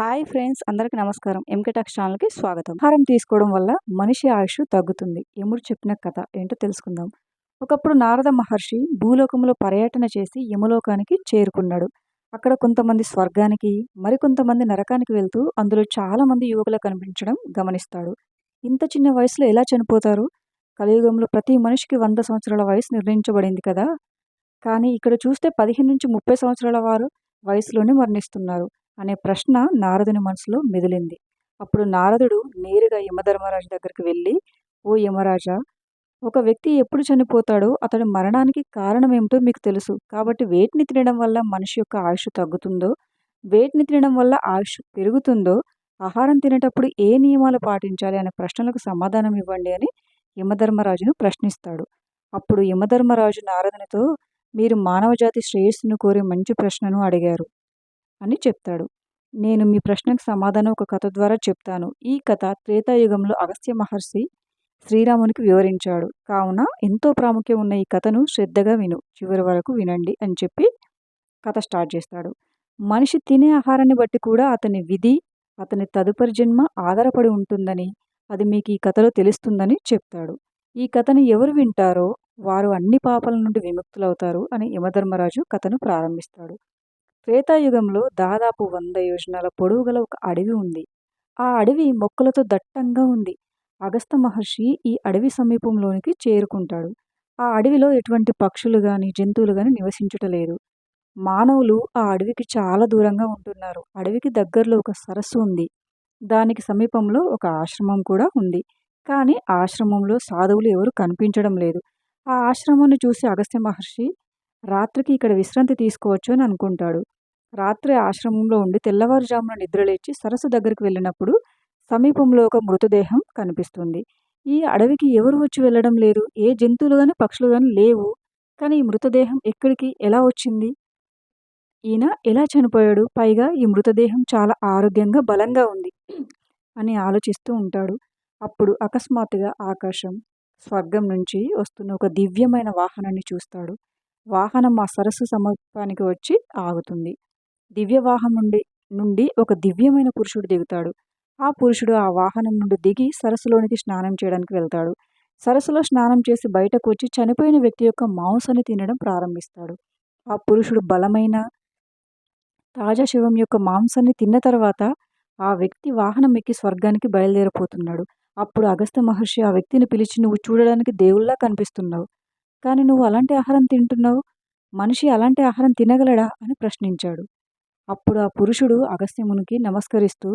Hi friends అందరికీ నమస్కారం. ఎంకటాక్స్ ఛానల్కి స్వాగతం. ఆహారం తీసుకోవడం వల్ల మనిషి ఆయుష్ తగ్గుతుంది. యముడు చెప్పిన కథ ఏంటో తెలుసుకుందాం. ఒకప్పుడు నారద మహర్షి భూలోకంలో పర్యటన చేసి యములోకానికి చేరుకున్నాడు. అక్కడ కొంతమంది స్వర్గానికి మరికొంతమంది నరకానికి వెళ్తూ అందులో చాలామంది యువకులు కనిపించడం గమనిస్తాడు. ఇంత చిన్న వయసులో ఎలా చనిపోతారు? కలియుగంలో ప్రతి మనిషికి వంద సంవత్సరాల వయసు నిర్ణయించబడింది కదా! కానీ ఇక్కడ చూస్తే పదిహేను నుంచి ముప్పై సంవత్సరాల వారు వయసులోనే మరణిస్తున్నారు. అనే ప్రశ్న నారదుని మనసులో మెదిలింది. అప్పుడు నారదుడు నేరుగా యమధర్మరాజు దగ్గరికి వెళ్ళి ఓ యమరాజా ఒక వ్యక్తి ఎప్పుడు చనిపోతాడో అతడి మరణానికి కారణం ఏమిటో మీకు తెలుసు. కాబట్టి వేటిని తినడం వల్ల మనిషి యొక్క ఆయుష్ తగ్గుతుందో వేటిని తినడం వల్ల ఆయుష్ పెరుగుతుందో ఆహారం తినేటప్పుడు ఏ నియమాలు పాటించాలి అనే ప్రశ్నలకు సమాధానం ఇవ్వండి అని యమధర్మరాజును ప్రశ్నిస్తాడు. అప్పుడు యమధర్మరాజు నారదునితో మీరు మానవజాతి శ్రేయస్సును కోరే మంచి ప్రశ్నను అడిగారు. అని చెప్తాడు. నేను మీ ప్రశ్నకు సమాధానం ఒక కథ ద్వారా చెప్తాను. ఈ కథ త్రేతాయుగంలో అగస్త్య మహర్షి శ్రీరామునికి వివరించాడు. కావున ఎంతో ప్రాముఖ్యం ఉన్న ఈ కథను శ్రద్ధగా విను. చివరి వరకు వినండి అని చెప్పి కథ స్టార్ట్ చేస్తాడు. మనిషి తినే ఆహారాన్ని బట్టి కూడా అతని విధి అతని తదుపరి జన్మ ఆధారపడి ఉంటుందని అది మీకు ఈ కథలో తెలుస్తుందని చెప్తాడు. ఈ కథను ఎవరు వింటారో వారు అన్ని పాపాల నుండి విముక్తులవుతారు అని యమధర్మరాజు కథను ప్రారంభిస్తాడు. త్రేతాయుగంలో దాదాపు వంద యోజనాల పొడవు గల ఒక అడవి ఉంది. ఆ అడవి మొక్కలతో దట్టంగా ఉంది. అగస్త మహర్షి ఈ అడవి సమీపంలోనికి చేరుకుంటాడు. ఆ అడవిలో ఎటువంటి పక్షులు కానీ జంతువులు కానీ నివసించుటలేదు. మానవులు ఆ అడవికి చాలా దూరంగా ఉంటున్నారు. అడవికి దగ్గరలో ఒక సరస్సు ఉంది. దానికి సమీపంలో ఒక ఆశ్రమం కూడా ఉంది. కానీ ఆశ్రమంలో సాధువులు ఎవరు కనిపించడం లేదు. ఆ ఆశ్రమాన్ని చూసి అగస్త్య మహర్షి రాత్రికి ఇక్కడ విశ్రాంతి తీసుకోవచ్చు అని అనుకుంటాడు. రాత్రి ఆశ్రమంలో ఉండి తెల్లవారుజామున నిద్రలేచి సరస్సు దగ్గరికి వెళ్ళినప్పుడు సమీపంలో ఒక మృతదేహం కనిపిస్తుంది. ఈ అడవికి ఎవరు వచ్చి వెళ్ళడం లేరు ఏ జంతువులు కానీ పక్షులు కానీ లేవు. కానీ ఈ మృతదేహం ఎక్కడికి ఎలా వచ్చింది? ఈయన ఎలా చనిపోయాడు? పైగా ఈ మృతదేహం చాలా ఆరోగ్యంగా బలంగా ఉంది అని ఆలోచిస్తూ ఉంటాడు. అప్పుడు అకస్మాత్తుగా ఆకాశం స్వర్గం నుంచి వస్తున్న ఒక దివ్యమైన వాహనాన్ని చూస్తాడు. వాహనం ఆ సరస్సు సమీపానికి వచ్చి ఆగుతుంది. దివ్యవాహం నుండి నుండి ఒక దివ్యమైన పురుషుడు దిగుతాడు. ఆ పురుషుడు ఆ వాహనం నుండి దిగి సరస్సులోనికి స్నానం చేయడానికి వెళ్తాడు. సరస్సులో స్నానం చేసి బయటకు వచ్చి చనిపోయిన వ్యక్తి యొక్క మాంసాన్ని తినడం ప్రారంభిస్తాడు. ఆ పురుషుడు బలమైన తాజా శివం యొక్క మాంసాన్ని తిన్న తర్వాత ఆ వ్యక్తి వాహనం ఎక్కి స్వర్గానికి బయలుదేరిపోతున్నాడు. అప్పుడు అగస్త్య మహర్షి ఆ వ్యక్తిని పిలిచి నువ్వు చూడడానికి దేవుళ్ళ కనిపిస్తున్నావు. కానీ నువ్వు అలాంటి ఆహారం తింటున్నావు? మనిషి అలాంటి ఆహారం తినగలడా? అని ప్రశ్నించాడు. అప్పుడు ఆ పురుషుడు అగస్త్యమునికి నమస్కరిస్తూ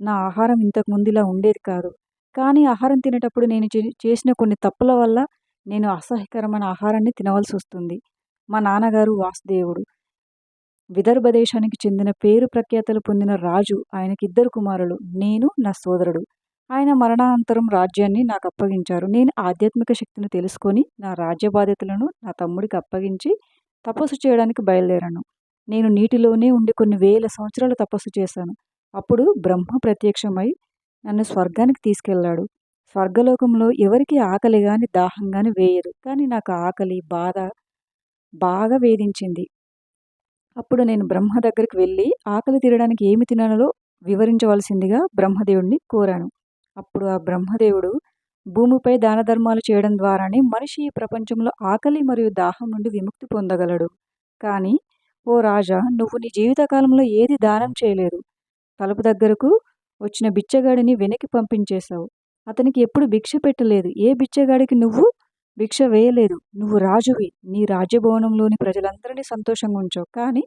నా ఆహారం ఇంతకు ముందులా ఉండేది కాదు. కానీ ఆహారం తినేటప్పుడు నేను చేసిన కొన్ని తప్పుల వల్ల నేను అసహ్యకరమైన ఆహారాన్ని తినవలసి వస్తుంది. మా నాన్నగారు వాసుదేవుడు. విదర్భ దేశానికి చెందిన పేరు ప్రఖ్యాతలు పొందిన రాజు ఆయనకి ఇద్దరు కుమారులు. నేను నా సోదరుడు. ఆయన మరణానంతరం రాజ్యాన్ని నాకు అప్పగించారు. నేను ఆధ్యాత్మిక శక్తిని తెలుసుకొని నా రాజ్య బాధ్యతలను నా తమ్ముడికి అప్పగించి తపస్సు చేయడానికి బయలుదేరాను. నేను నీటిలోనే ఉండి కొన్ని వేల సంవత్సరాలు తపస్సు చేశాను. అప్పుడు బ్రహ్మ ప్రత్యక్షమై నన్ను స్వర్గానికి తీసుకెళ్ళాడు స్వర్గలోకంలో ఎవరికి ఆకలి కానీ దాహం కానీ వేయదు. కానీ నాకు ఆకలి బాధ బాగా వేధించింది. అప్పుడు నేను బ్రహ్మ దగ్గరికి వెళ్ళి ఆకలి తీరడానికి ఏమి తినాలో వివరించవలసిందిగా బ్రహ్మదేవుడిని కోరాను. అప్పుడు ఆ బ్రహ్మదేవుడు భూమిపై దాన ధర్మాలు చేయడం ద్వారానే మనిషి ఈ ప్రపంచంలో ఆకలి మరియు దాహం నుండి విముక్తి పొందగలడు. కానీ ఓ రాజా నువ్వు నీ జీవితకాలంలో ఏది దానం చేయలేదు. తలుపు దగ్గరకు వచ్చిన బిచ్చగాడిని వెనక్కి పంపించేశావు. అతనికి ఎప్పుడు భిక్ష పెట్టలేదు. ఏ బిచ్చగాడికి నువ్వు భిక్ష వేయలేదు? నువ్వు రాజువి. నీ రాజ్యభవనంలోని ప్రజలందరినీ సంతోషంగా ఉంచావు. కానీ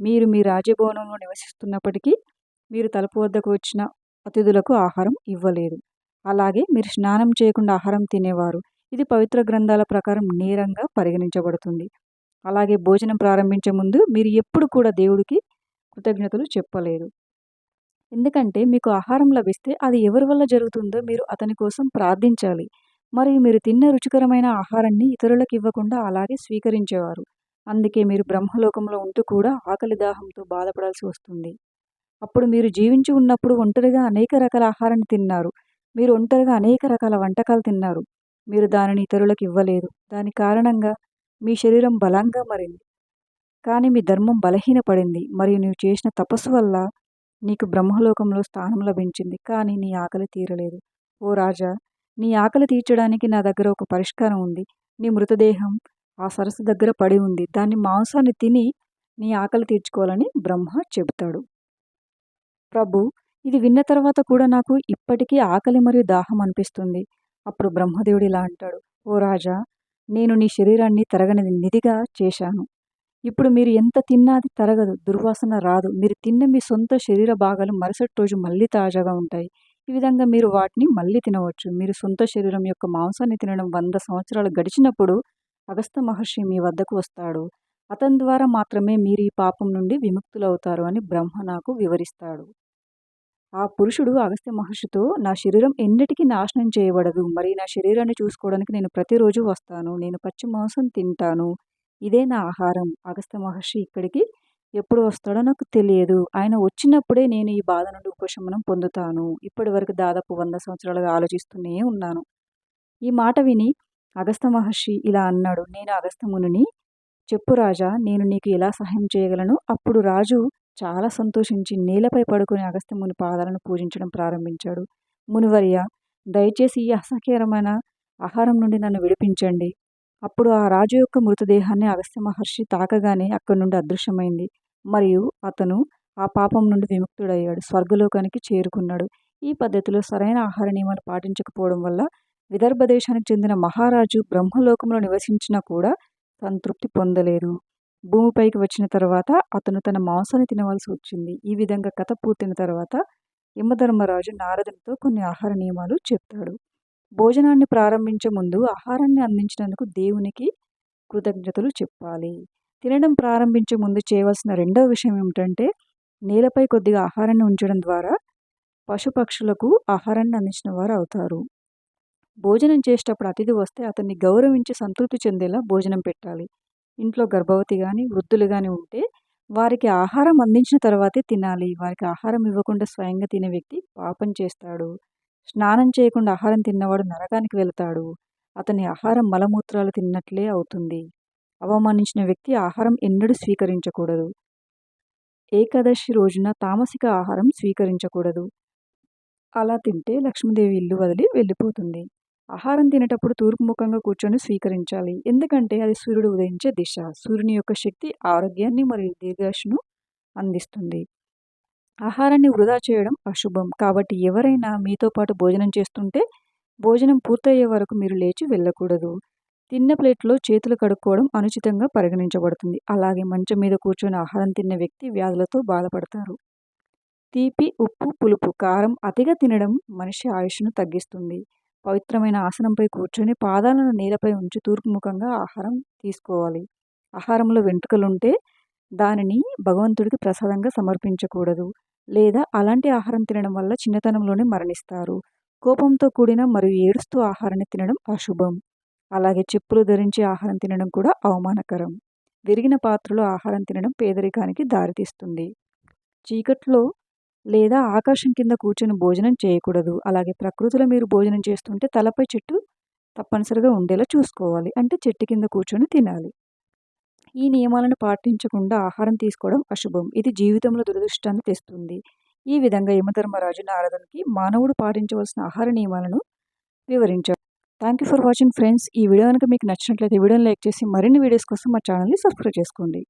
మీరు మీ రాజ్యభవనంలో నివసిస్తున్నప్పటికీ మీరు తలుపు వద్దకు వచ్చిన అతిథులకు ఆహారం ఇవ్వలేదు. అలాగే మీరు స్నానం చేయకుండా ఆహారం తినేవారు. ఇది పవిత్ర గ్రంథాల ప్రకారం నేరంగా పరిగణించబడుతుంది. అలాగే భోజనం ప్రారంభించే ముందు మీరు ఎప్పుడు కూడా దేవుడికి కృతజ్ఞతలు చెప్పలేదు ఎందుకంటే మీకు ఆహారం లభిస్తే అది ఎవరి వల్ల జరుగుతుందో మీరు అతని కోసం ప్రార్థించాలి. మరియు మీరు తిన్న రుచికరమైన ఆహారాన్ని ఇతరులకు ఇవ్వకుండా అలాగే స్వీకరించేవారు. అందుకే మీరు బ్రహ్మలోకంలో ఉంటూ కూడా ఆకలి దాహంతో బాధపడాల్సి వస్తుంది. అప్పుడు మీరు జీవించి ఉన్నప్పుడు ఒంటరిగా అనేక రకాల ఆహారాన్ని తిన్నారు. మీరు ఒంటరిగా అనేక రకాల వంటకాలు తిన్నారు. మీరు దానిని ఇతరులకు ఇవ్వలేదు. దాని కారణంగా మీ శరీరం బలంగా మారింది. కానీ మీ ధర్మం బలహీనపడింది. మరియు నీవు చేసిన తపస్సు వల్ల నీకు బ్రహ్మలోకంలో స్థానం లభించింది. కానీ నీ ఆకలి తీరలేదు. ఓ రాజా నీ ఆకలి తీర్చడానికి నా దగ్గర ఒక పరిష్కారం ఉంది. నీ మృతదేహం ఆ సరస్సు దగ్గర పడి ఉంది. దాన్ని మాంసాన్ని తిని నీ ఆకలి తీర్చుకోవాలని బ్రహ్మ చెబుతాడు. ప్రభు ఇది విన్న తర్వాత కూడా నాకు ఇప్పటికీ ఆకలి మరియు దాహం అనిపిస్తుంది. అప్పుడు బ్రహ్మదేవుడు ఇలా అంటాడు. ఓ రాజా నేను నీ శరీరాన్ని తరగని నిధిగా చేశాను. ఇప్పుడు మీరు ఎంత తిన్నా అది తరగదు దుర్వాసన రాదు. మీరు తిన్న మీ సొంత శరీర భాగాలు మరుసటి రోజు మళ్ళీ తాజాగా ఉంటాయి. ఈ విధంగా మీరు వాటిని మళ్ళీ తినవచ్చు. మీరు సొంత శరీరం యొక్క మాంసాన్ని తినడం వంద సంవత్సరాలు గడిచినప్పుడు అగస్త మహర్షి మీ వద్దకు వస్తాడు. అతని ద్వారా మాత్రమే మీరు ఈ పాపం నుండి విముక్తులవుతారు అని బ్రహ్మ నాకు వివరిస్తాడు. ఆ పురుషుడు అగస్త్య మహర్షితో నా శరీరం ఎన్నిటికీ నాశనం చేయబడదు. మరి నా శరీరాన్ని చూసుకోవడానికి నేను ప్రతిరోజు వస్తాను. నేను పచ్చి మాంసం తింటాను. ఇదే నా ఆహారం. అగస్త్య మహర్షి ఇక్కడికి ఎప్పుడు వస్తాడో నాకు తెలియదు. ఆయన వచ్చినప్పుడే నేను ఈ బాధ నుండి ఉపశమనం పొందుతాను. ఇప్పటి వరకు దాదాపు వంద సంవత్సరాలుగా ఆలోచిస్తూనే ఉన్నాను. ఈ మాట విని అగస్త మహర్షి ఇలా అన్నాడు. నేను అగస్త్యముని చెప్పు రాజా నేను నీకు ఎలా సహాయం చేయగలను? అప్పుడు రాజు చాలా సంతోషించి నేలపై పడుకుని అగస్త్యముని పాదాలను పూజించడం ప్రారంభించాడు. మునివర్య దయచేసి ఈ అసహ్యకరమైన ఆహారం నుండి నన్ను విడిపించండి. అప్పుడు ఆ రాజు యొక్క మృతదేహాన్ని అగస్త్య మహర్షి తాకగానే అక్కడి నుండి అదృశ్యమైంది. మరియు అతను ఆ పాపం నుండి విముక్తుడయ్యాడు. స్వర్గలోకానికి చేరుకున్నాడు. ఈ పద్ధతిలో సరైన ఆహార నియమాలు పాటించకపోవడం వల్ల విదర్భ దేశానికి చెందిన మహారాజు బ్రహ్మలోకంలో నివసించినా కూడా సంతృప్తి పొందలేరు భూమిపైకి వచ్చిన తర్వాత అతను తన మాంసాన్ని తినవలసి వచ్చింది. ఈ విధంగా కథ పూర్తయిన తర్వాత యమధర్మరాజు నారదునితో కొన్ని ఆహార నియమాలు చెప్తాడు. భోజనాన్ని ప్రారంభించే ముందు ఆహారాన్ని అందించినందుకు దేవునికి కృతజ్ఞతలు చెప్పాలి. తినడం ప్రారంభించే ముందు చేయవలసిన రెండవ విషయం ఏమిటంటే నేలపై కొద్దిగా ఆహారాన్ని ఉంచడం ద్వారా పశుపక్షులకు ఆహారాన్ని అందించిన వారు అవుతారు. భోజనం చేసేటప్పుడు అతిథి వస్తే అతన్ని గౌరవించి సంతృప్తి చెందేలా భోజనం పెట్టాలి. ఇంట్లో గర్భవతి కానీ వృద్ధులు కానీ ఉంటే వారికి ఆహారం అందించిన తర్వాతే తినాలి. వారికి ఆహారం ఇవ్వకుండా స్వయంగా తినే వ్యక్తి పాపం చేస్తాడు. స్నానం చేయకుండా ఆహారం తిన్నవాడు నరకానికి వెళ్తాడు. అతని ఆహారం మలమూత్రాలు తిన్నట్లే అవుతుంది. అవమానించిన వ్యక్తి ఆహారం ఎన్నడూ స్వీకరించకూడదు. ఏకాదశి రోజున తామసిక ఆహారం స్వీకరించకూడదు. అలా తింటే లక్ష్మీదేవి ఇల్లు వదిలి వెళ్ళిపోతుంది. ఆహారం తినేటప్పుడు తూర్పు ముఖంగా కూర్చొని స్వీకరించాలి. ఎందుకంటే అది సూర్యుడు ఉదయించే దిశ. సూర్యుని యొక్క శక్తి ఆరోగ్యాన్ని మరియు దీర్ఘాశను అందిస్తుంది. ఆహారాన్ని వృధా చేయడం అశుభం. కాబట్టి ఎవరైనా మీతో పాటు భోజనం చేస్తుంటే భోజనం పూర్తయ్యే వరకు మీరు లేచి వెళ్ళకూడదు. తిన్న ప్లేట్లో చేతులు కడుక్కోవడం అనుచితంగా పరిగణించబడుతుంది. అలాగే మంచం మీద కూర్చొని ఆహారం తిన్న వ్యక్తి వ్యాధులతో బాధపడతారు. తీపి ఉప్పు పులుపు కారం అతిగా తినడం మనిషి ఆయుష్ను తగ్గిస్తుంది. పవిత్రమైన ఆసనంపై కూర్చొని పాదాలను నేలపై ఉంచి తూర్పుముఖంగా ఆహారం తీసుకోవాలి. ఆహారంలో వెంట్రుకలుంటే దానిని భగవంతుడికి ప్రసాదంగా సమర్పించకూడదు లేదా అలాంటి ఆహారం తినడం వల్ల చిన్నతనంలోనే మరణిస్తారు. కోపంతో కూడిన మరియు ఏడుస్తూ ఆహారాన్ని తినడం అశుభం. అలాగే చెప్పులు ధరించి ఆహారం తినడం కూడా అవమానకరం. విరిగిన పాత్రలో ఆహారం తినడం పేదరికానికి దారితీస్తుంది. చీకట్లో లేదా ఆకాశం కింద కూర్చొని భోజనం చేయకూడదు. అలాగే ప్రకృతిలో మీరు భోజనం చేస్తుంటే తలపై చెట్టు తప్పనిసరిగా ఉండేలా చూసుకోవాలి. అంటే చెట్టు కింద కూర్చొని తినాలి. ఈ నియమాలను పాటించకుండా ఆహారం తీసుకోవడం అశుభం. ఇది జీవితంలో దురదృష్టాన్ని తెస్తుంది. ఈ విధంగా యమధర్మరాజు నారదునికి మానవుడు పాటించవలసిన ఆహార నియమాలను వివరించారు. Thank you for watching friends ఈ వీడియో కనుక మీకు నచ్చినట్లయితే వీడియోని లైక్ చేసి మరిన్ని వీడియోస్ కోసం మా ఛానల్ని సబ్స్క్రైబ్ చేసుకోండి.